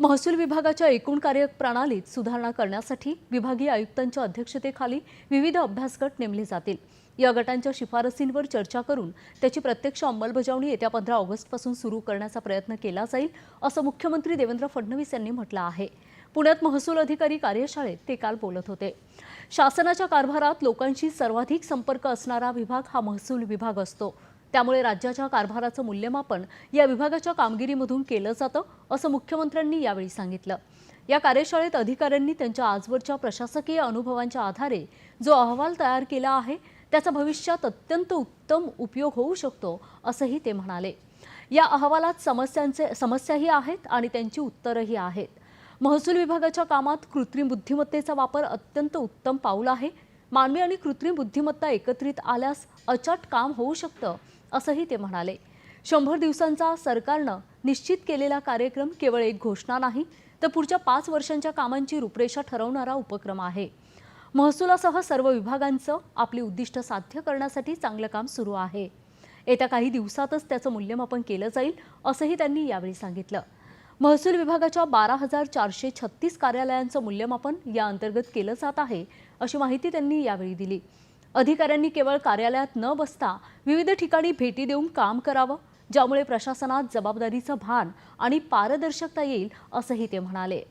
महसूल विभागाच्या एकूण कार्यप्रणालीत सुधारणा करण्यासाठी विभागीय आयुक्तांच्या अध्यक्षतेखाली विविध अभ्यासगट नेमले जातील. या गटांच्या शिफारसींवर चर्चा करून त्याची प्रत्यक्ष अंमलबजावणी येत्या पंधरा ऑगस्टपासून सुरू करण्याचा प्रयत्न केला जाईल असं मुख्यमंत्री देवेंद्र फडणवीस यांनी म्हटलं आहे. पुण्यात महसूल अधिकारी कार्यशाळेत ते काल बोलत होते. शासनाच्या कारभारात लोकांशी सर्वाधिक संपर्क असणारा विभाग हा महसूल विभाग असतो. त्यामुळे राज्याच्या कारभाराचं मूल्यमापन या विभागाच्या कामगिरीमधून केलं जातं असं मुख्यमंत्र्यांनी यावेळी सांगितलं. या कार्यशाळेत अधिकाऱ्यांनी त्यांच्या आजवरच्या प्रशासकीय अनुभवांच्या आधारे जो अहवाल तयार केला आहे त्याचा भविष्यात अत्यंत उत्तम उपयोग होऊ शकतो असंही ते म्हणाले. या अहवालात समस्यांचे समस्याही आहेत आणि त्यांची उत्तरंही आहेत. महसूल विभागाच्या कामात कृत्रिम बुद्धिमत्तेचा वापर अत्यंत उत्तम पाऊल आहे. मानवी आणि कृत्रिम बुद्धिमत्ता एकत्रित आल्यास अचाट काम होऊ शकतं असंही ते म्हणाले. शंभर दिवसांचा सरकारनं निश्चित केलेला कार्यक्रम केवळ एक घोषणा नाही तर पुढच्या पाच वर्षांच्या कामांची रूपरेषा ठरवणारा उपक्रम आहे. महसुलासह सर्व विभागांचं आपली उद्दिष्ट साध्य करण्यासाठी चांगलं काम सुरू आहे. येत्या काही दिवसातच त्याचं मूल्यमापन केलं जाईल असंही त्यांनी यावेळी सांगितलं. महसूल विभागाच्या बारा हजार चारशे छत्तीस कार्यालयांचं मूल्यमापन या अंतर्गत केलं जात आहे अशी माहिती त्यांनी यावेळी दिली. अधिकाऱ्यांनी केवळ कार्यालयात न बसता विविध ठिकाणी भेटी देऊन काम करावं ज्यामुळे प्रशासनात जबाबदारीचं भान आणि पारदर्शकता येईल असंही ते म्हणाले.